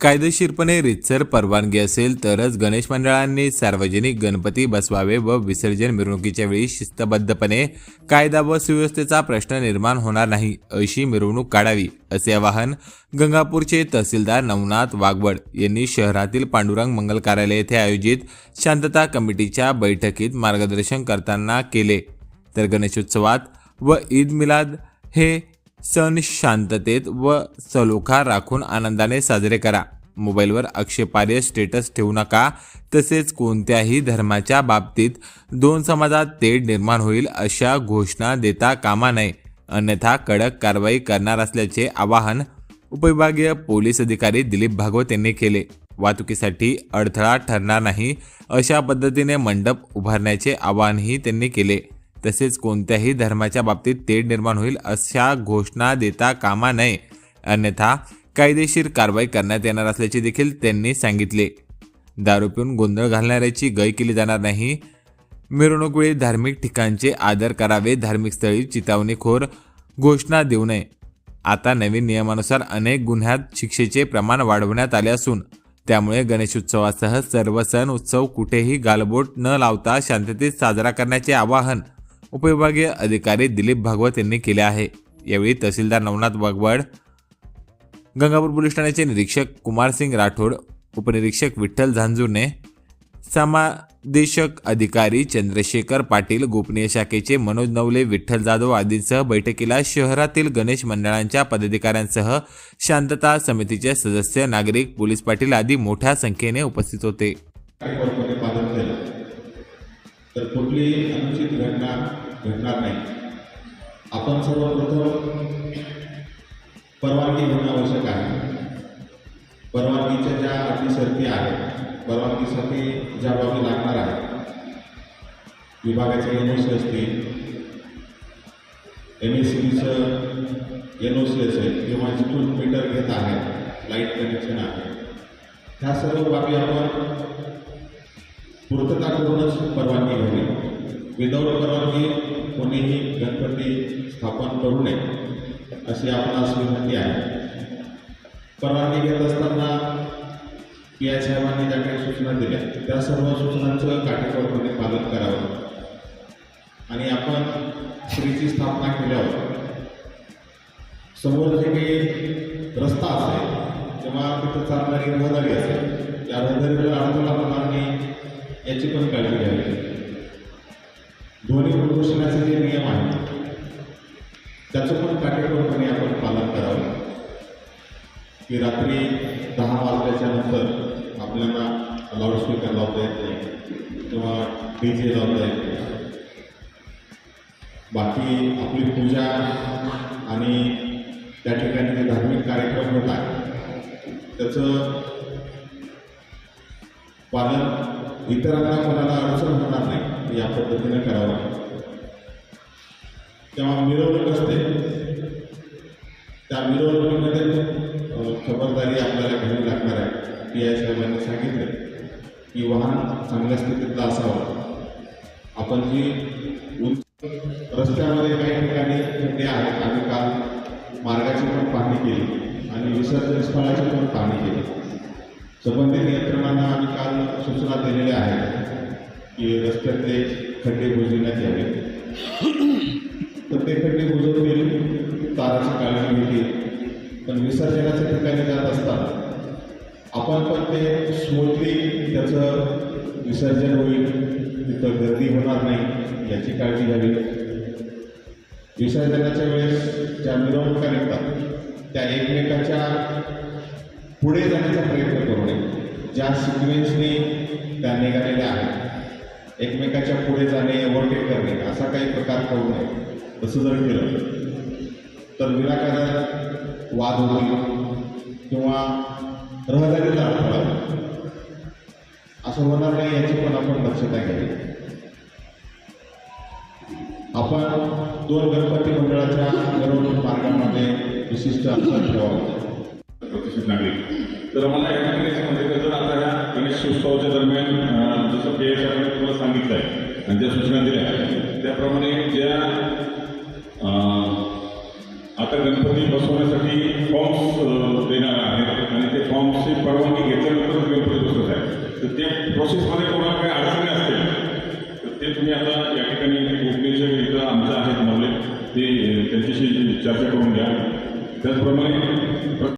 कायदेशीरपणे रितसर परवानगी असेल तरच गणेश मंडळांनी सार्वजनिक गणपती बसवावे व विसर्जन मिरवणुकीच्या वेळी शिस्तबद्धपणे कायदा व सुव्यवस्थेचा प्रश्न निर्माण होणार नाही अशी मिरवणूक काढावी असे आवाहन गंगापूरचे तहसीलदार नवनाथ वागवड यांनी शहरातील पांडुरंग मंगल कार्यालय येथे आयोजित शांतता कमिटीच्या बैठकीत मार्गदर्शन करताना केले. तर गणेशोत्सवात व ईद मिलाद हे सण शांततेत व सलोखा राखून आनंदाने साजरे करा. मोबाईलवर आक्षेपार्ह स्टेटस ठेवू नका. तसेच कोणत्याही धर्माच्या बाबतीत दोन समाजात तेढ निर्माण होईल अशा घोषणा देता कामा नये. अन्यथा कडक कारवाई करणार असल्याचे आवाहन उपविभागीय पोलीस अधिकारी दिलीप भागवत यांनी केले. वाहतुकीसाठी अडथळा ठरणार नाही अशा पद्धतीने मंडप उभारण्याचे आवाहनही त्यांनी केले. तसेच कोणत्याही धर्माच्या बाबतीत तेढ निर्माण होईल अशा घोषणा देता कामा नये. अन्यथा कायदेशीर कारवाई करण्यात येणार असल्याचे देखील त्यांनी सांगितले. दारू पिऊन गोंधळ घालणाऱ्याची गय केली जाणार नाही. मिरवणुकीवेळी धार्मिक ठिकाणचे आदर करावे धार्मिक स्थळी चितावणीखोर घोषणा देऊ नये. आता नवीन नियमानुसार अनेक गुन्ह्यात शिक्षेचे प्रमाण वाढवण्यात आले असून त्यामुळे गणेशोत्सवासह सर्व सण उत्सव कुठेही गालबोट न लावता शांततेत साजरा करण्याचे आवाहन उपविभागीय अधिकारी दिलीप भागवत यांनी केले आहे. यावेळी तहसीलदार नवनाथ वागवड गंगापूर पोलीस ठाण्याचे निरीक्षक कुमारसिंग राठोड उपनिरीक्षक विठ्ठल झांजूरने समादेशक अधिकारी चंद्रशेखर पाटील गोपनीय शाखेचे मनोज नवले विठ्ठल जाधव आदींसह बैठकीला शहरातील गणेश मंडळांच्या पदाधिकाऱ्यांसह शांतता समितीचे सदस्य नागरिक पोलीस पाटील आदी मोठ्या संख्येने उपस्थित होते. तर कुठलीही अनुचित घटना घडणार नाही. आपण सर्वप्रथम परवानगी घेणं आवश्यक आहे. परवानगीच्या ज्या अटी शर्ती आहेत परवानगीसाठी ज्या बाबी लागणार आहेत विभागाचे एन ओ सी असतील एम एस सी बीचं एन ओ सी असेल किंवा जिथून मीटर घेत आहे लाइट कनेक्शन आहे ह्या सर्व बाबी आपण पूर्तता करूनच परवानगी घ्यावी. विदाऊट परवानगी कोणीही गणपती स्थापन करू नये अशी आपणास विनंती आहे. परवानगी घेत असताना पी आय साहेबांनी ज्या काही सूचना दिल्या. त्या सर्व सूचनांचं काटेकोरपणे पालन करावं. आणि आपण श्रीची स्थापना केल्यावर समोर जे काही रस्ता असेल किंवा तिथं चालणारी रहदारी असेल याची पण काळजी घ्यावी. ध्वनी प्रदूषणाचे जे नियम आहेत त्याचं पण काटेकोरपणे आपण पालन करावं. की रात्री दहा वाजल्याच्या नंतर आपल्याला लाऊडस्पीकर लावता येत नाही किंवा डी जे लावता येत नाही. बाकी आपली पूजा आणि त्या ठिकाणी जे धार्मिक कार्यक्रम होत आहे त्याचं पालन इतरांना कोणाला अडचण होणार नाही या पद्धतीने करावं. तेव्हा मिरवणूक असते. त्या मिरवणुकीमध्ये खबरदारी आपल्याला घ्यावी लागणार आहे. पी आय साहेबांनी सांगितले की वाहन चांगल्या स्थितीतलं असावं. आपण जी उंच रस्त्यामध्ये काही ठिकाणी खड्डे आहेत आम्ही काल मार्गाची पण पाहणी केली आणि विसर्जन स्थळाची पण पाहणी केली. संबंधित यंत्रणांना आम्ही काल सूचना दिलेल्या आहेत की रस्त्यातले खड्डे बुजविण्यात यावे. तर ते खड्डे बुजवतील ताराची काळजी घेतील. पण विसर्जनाच्या ठिकाणी जात असतात आपण पण ते स्मूथली त्याचं विसर्जन होईल तिथं गर्दी होणार नाही याची काळजी घ्यावी. विसर्जनाच्या वेळेस ज्या मिरवणुका निघतात त्या एकमेकाच्या पुढे जाण्याचा प्रयत्न ज्या सिक्वेन्सनी त्या निघालेल्या आहेत एकमेकाच्या पुढे जाणे ओव्हरटेक करणे असा काही प्रकार करू नये. तसं जर केलं तर विनाकारण वाद होतील किंवा रहदारीला अडथळा असं होणार नाही याची पण आपण दक्षता घ्यावी. आपण दोन गणपती मंडळाच्या मिरवणूक मार्गामध्ये विशिष्ट अंतर ठेवावं. प्रतिष्ठित नागरिक. तर मला या ठिकाणी उत्सवाच्या दरम्यान जसं पी एस आपण तुम्हाला सांगितलं आहे आणि ज्या सूचना दिल्या आहेत, त्याप्रमाणे ज्या आता गणपती बसवण्यासाठी फॉर्म्स देणार आहेत आणि ते फॉर्म्सची पण तर त्या प्रोसेसमध्ये कोणाला काही अडचणी असतील तर ते तुम्ही आता या ठिकाणी गोपनीय इथं आमचं आहेत नवले ते त्यांच्याशी चर्चा करून घ्या. त्याचप्रमाणे